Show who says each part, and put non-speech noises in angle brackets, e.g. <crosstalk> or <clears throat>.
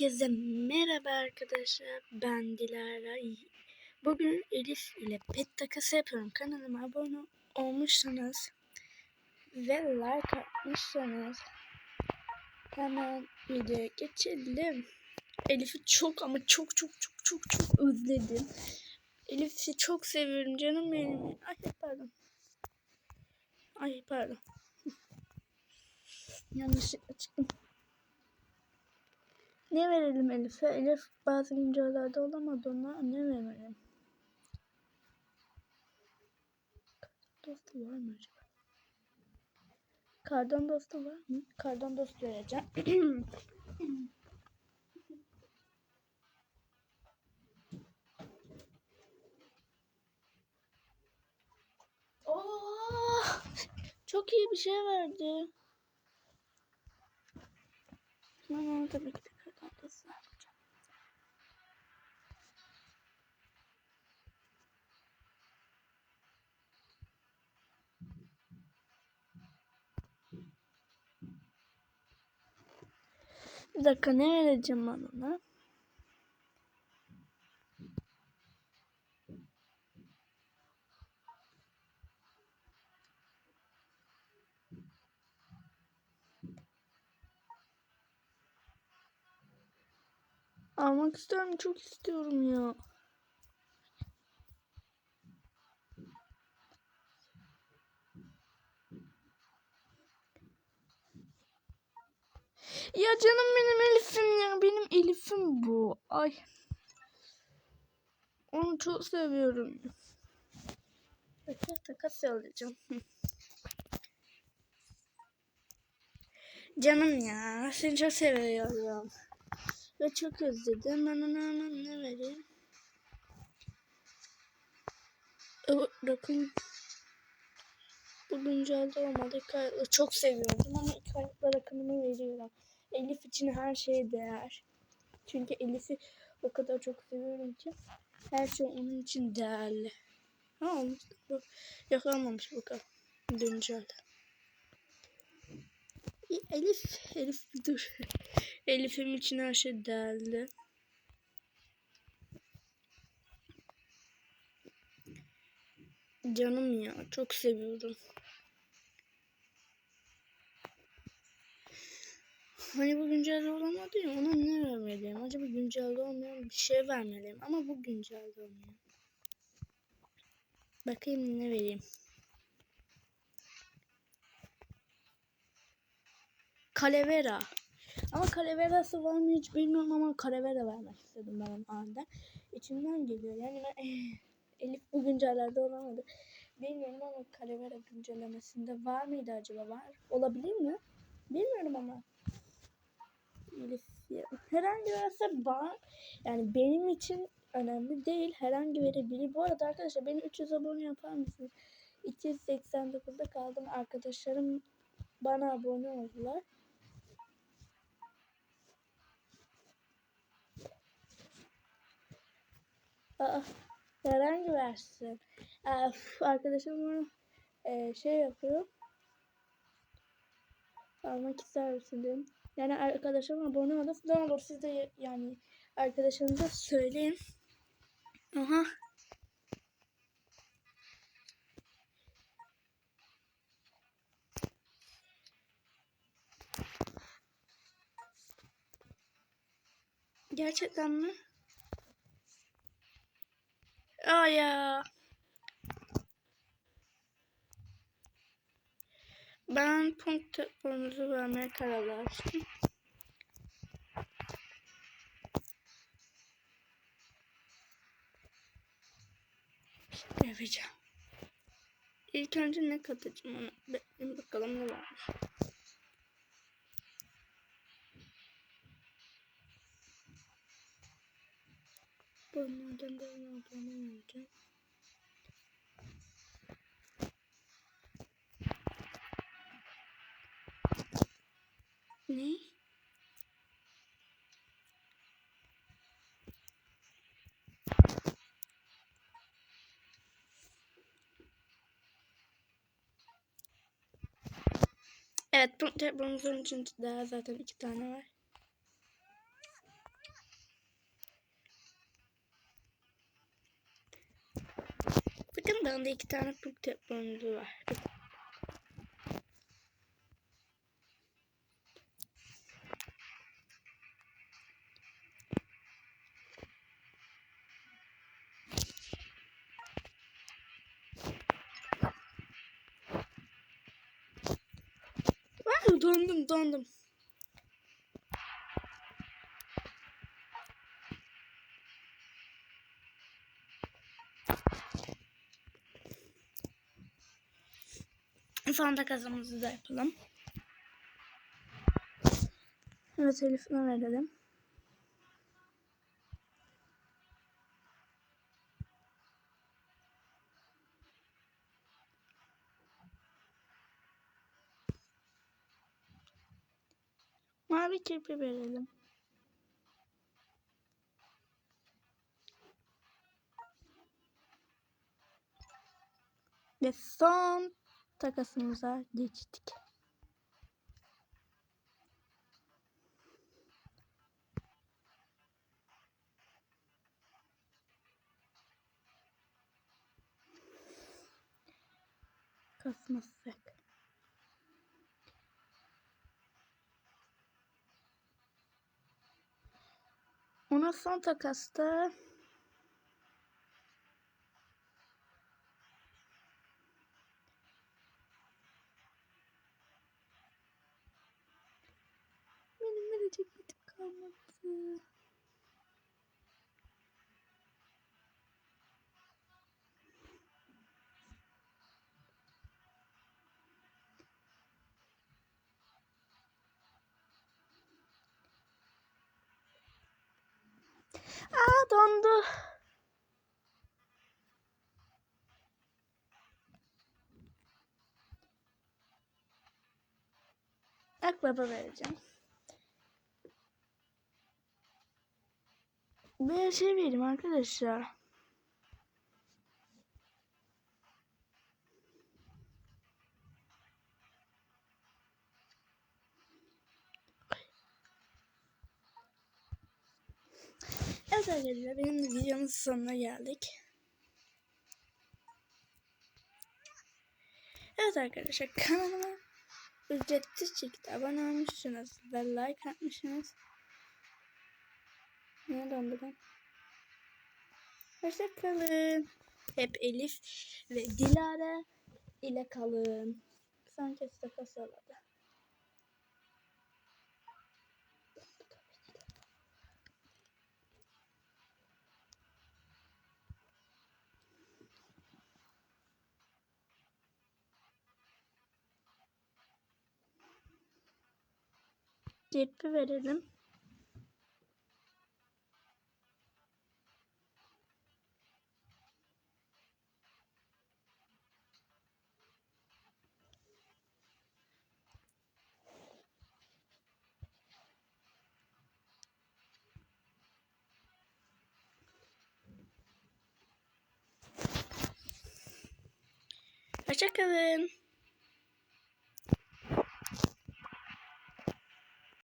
Speaker 1: Herkese merhaba arkadaşlar. Ben Dilara. Bugün Elif ile pet takası yapıyorum. Kanalıma abone olmuşsanız ve like atmışsanız hemen videoya geçelim. Elif'i çok ama çok çok çok çok çok özledim. Elif'i çok seviyorum canım benim. Ay pardon. Ay pardon. <laughs> Yanlışlıkla çıktım. Ne verelim Elif'e? Elif bazı güncellerde olamadı ona. Ne verelim? Dostu var mı acaba? Kardan dostu var mı? Kardan dost vereceğim. Oo! <clears throat> Çok iyi bir şey verdi. Ama tabii ki de kardan dost vereceğim. Bir dakika ne vereceğim ben ona? Almak istiyorum çok istiyorum ya. Ya canım benim Elif'im ya. Benim Elif'im bu. Ay. Onu çok seviyorum. Bekle takas alacağım. Canım ya. Seni çok seviyorum. Ve çok özledim. Hemen ne vereyim? O, Rakun bu güncelde olmadı. Çok seviyordum ama iki ayaklı rakamını veriyorum. Elif için her şey değer. Çünkü Elif'i o kadar çok seviyorum ki her şey onun için değerli. Ha olmuş. Bak, Yok olmamış bakalım. İyi, Elif, Elif dur. <laughs> Elif'im için her şey değerli. Canım ya çok seviyorum. Hani bu güncelde olamadı ya ona ne vermeliyim? Acaba güncelde olmayan bir şey vermeliyim ama bu güncelde olmuyor. Bakayım ne vereyim. Kalevera. Ama Kalevera'sı var mı hiç bilmiyorum ama Kalevera vermek istedim ben anda. İçimden geliyor. Yani ben Elif bu güncellerde olamadı. Bilmiyorum ama Kalevera güncellemesinde var mıydı acaba? Var. Olabilir mi? Bilmiyorum ama. Herhangi verse var. Yani benim için önemli değil. Herhangi verebilir. Bu arada arkadaşlar beni 300 abone yapar mısınız? 289'da kaldım. Arkadaşlarım bana abone oldular. Aa, herhangi versin. Aa, arkadaşım bunu e, şey yapıyor. Almak ister misin dedim. Yani arkadaşım abone oldu. Ne olur siz de yani arkadaşınıza söyleyin. Aha. Gerçekten mi? Aa ya. Ben punkt telefonunuzu vermeye karar verdim. Yapacağım. İlk önce ne katacağım ona? Bekleyin bakalım ne varmış. Bunlardan da ne olduğunu Ne? Evet que tá, daha zaten iki tane var. Bakın bende iki tane Pokemon pronto. Dondum dondum. Son takasımızı da yapalım. Evet Elif'ine verelim. Kirpi verelim. Ve son takasımıza geçtik. Kasmazsak. Ona son takasta dondu. Akbaba vereceğim. Bir şey vereyim arkadaşlar. Evet arkadaşlar benim de videonun sonuna geldik. Evet arkadaşlar kanalıma ücretsiz şekilde abone olmuşsunuz ve like atmışsınız. Ne dondu lan? Hoşçakalın. Hep Elif ve Dilara ile kalın. Son kez takas Ceppi verelim. Hoşçakalın.